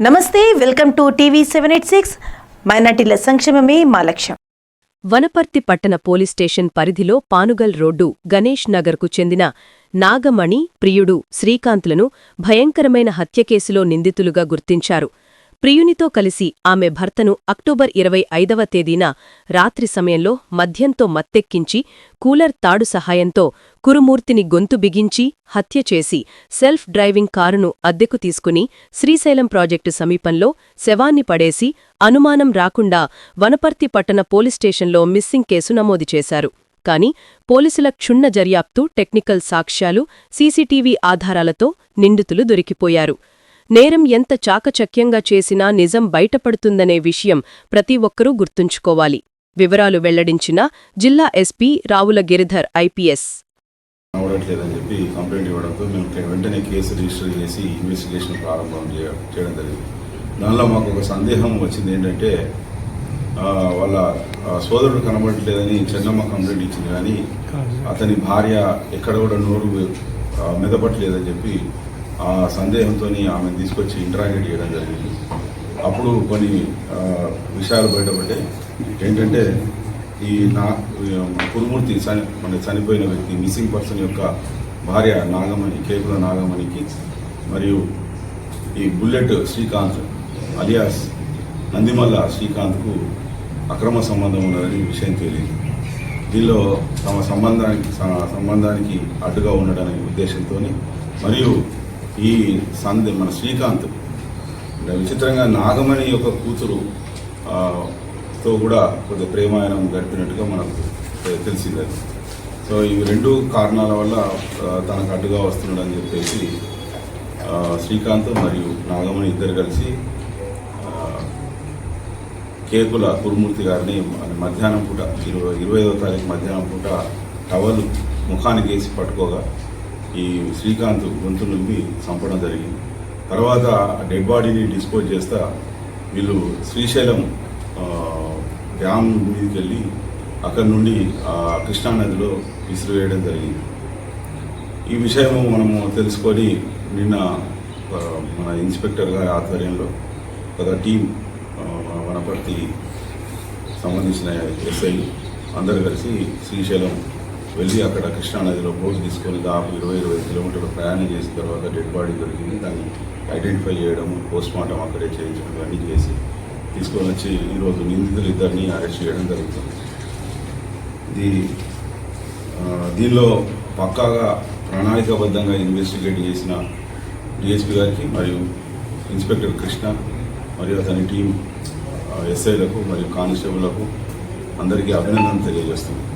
Namaste welcome to TV seven eight six. మైనార్టీల సంక్షేమమే మా లక్ష్యం. వనపర్తి పట్టణ పోలీస్ స్టేషన్ పరిధిలో పానుగల్ రోడ్డు గణేష్ నగర్కు చెందిన నాగమణి ప్రియుడు శ్రీకాంత్లను భయంకరమైన హత్య కేసులో నిందితులుగా గుర్తించారు. ప్రియునితో కలిసి ఆమె భర్తను అక్టోబర్ ఇరవై ఐదవ తేదీన రాత్రి సమయంలో మద్యంతో మత్తెక్కించి కూలర్ తాడు సహాయంతో కురుమూర్తిని గొంతు బిగించి హత్య చేసి సెల్ఫ్ డ్రైవింగ్ కారును అద్దెకు తీసుకుని శ్రీశైలం ప్రాజెక్టు సమీపంలో శవాన్ని పడేసి అనుమానం రాకుండా వనపర్తి పట్టణ పోలీస్ స్టేషన్లో మిస్సింగ్ కేసు నమోదు చేశారు. కాని పోలీసుల క్షుణ్ణ జర్యాప్తు టెక్నికల్ సాక్ష్యాలు సీసీటీవీ ఆధారాలతో నిందితులు దొరికిపోయారు. నేరం ఎంత చాకచక్యంగా చేసినా నిజం బయటపడుతుందనే విషయం ప్రతి ఒక్కరూ గుర్తుంచుకోవాలి. వివరాలు వెల్లడించిన జిల్లా ఎస్పీ రావుల గిరిధర్ ఐపీఎస్. అవడట్లేదని చెప్పి కంప్లైంట్ ఇవ్వడంతో మేము వెంటనే కేసు రిజిస్టర్ చేసి ఇన్వెస్టిగేషన్ ప్రారంభం చేయ- చేయడం జరిగింది. దానిలో మాకు ఒక సందేహం వచ్చింది ఏంటంటే ఆ, వాళ్ళ సోదరుడు కనబడట్లేదని చెన్నమ్మ కంప్లైంట్ ఇచ్చింది కానీ అతని భార్య ఎక్కడ కూడా నోరు మెదపట్లేదని చెప్పి ఆ సందేహంతో ఆమెను తీసుకొచ్చి ఇంటరాగేట్ చేయడం జరిగింది. అప్పుడు కొన్ని విషయాలు బయటపడ్డాయి. ఏంటంటే ఈ నా కురుమూర్తి చని మన చనిపోయిన వ్యక్తి మిస్సింగ్ పర్సన్ యొక్క భార్య నాగమణి కేకుల నాగమణికి మరియు ఈ బుల్లెట్ శ్రీకాంత్ అలియాస్ నందిమల్ల శ్రీకాంత్కు అక్రమ సంబంధం ఉన్నదని విషయం తేలింది దీనిలో తమ సంబంధానికి సంబంధానికి అడ్డుగా ఉండడనే ఉద్దేశంతో మరియు ఈ సందే మన శ్రీకాంత్ విచిత్రంగా నాగమణి యొక్క కూతురు తో కూడా కొద్దిగా ప్రేమాయణం గడిపినట్టుగా మనకు తెలిసింది. సో ఇవి రెండు కారణాల వల్ల తనకు అడ్డుగా వస్తున్నాడని చెప్పేసి శ్రీకాంత్ మరియు నాగమణి ఇద్దరు కలిసి కేకుల కురుమూర్తి గారిని మధ్యాహ్నం పూట ఇరవై ఇరవై ఐదో తారీఖు మధ్యాహ్నం పూట టవల్ ముఖానికి వేసి పట్టుకోగా ఈ శ్రీకాంత్ గొంతు నుండి చంపడం జరిగింది. తర్వాత డెడ్ బాడీని డిస్పోజ్ చేస్తా వీళ్ళు శ్రీశైలం డ్యామ్ మీదకి వెళ్ళి అక్కడి నుండి ఆ, కృష్ణానదిలో విసిరివేయడం జరిగింది. ఈ విషయము మనము తెలుసుకొని నిన్న మన ఇన్స్పెక్టర్ గారి ఆధ్వర్యంలో ఒక టీం వనపర్తి సంబంధించిన ఎస్ఐ అందరూ కలిసి శ్రీశైలం వెళ్ళి అక్కడ కృష్ణానదిలో బోట్ తీసుకొని దాదాపు ఇరవై ఇరవై కిలోమీటర్లు ప్రయాణం చేసిన తర్వాత డెడ్ బాడీ దొరికింది. దాన్ని ఐడెంటిఫై చేయడము పోస్ట్ మార్టం అక్కడే చేయించడం ఇవన్నీ చేసి తీసుకొని వచ్చి ఈరోజు నిందితులు ఇద్దరిని అరెస్ట్ చేయడం జరుగుతుంది. ఇది దీనిలో పక్కాగా ప్రణాళికాబద్ధంగా ఇన్వెస్టిగేట్ చేసిన డిఎస్పీ గారికి మరియు ఇన్స్పెక్టర్ కృష్ణ మరియు అతని టీం ఎస్ఐలకు మరియు కానిస్టేబుల్లకు అందరికీ అభినందనలు తెలియజేస్తున్నాను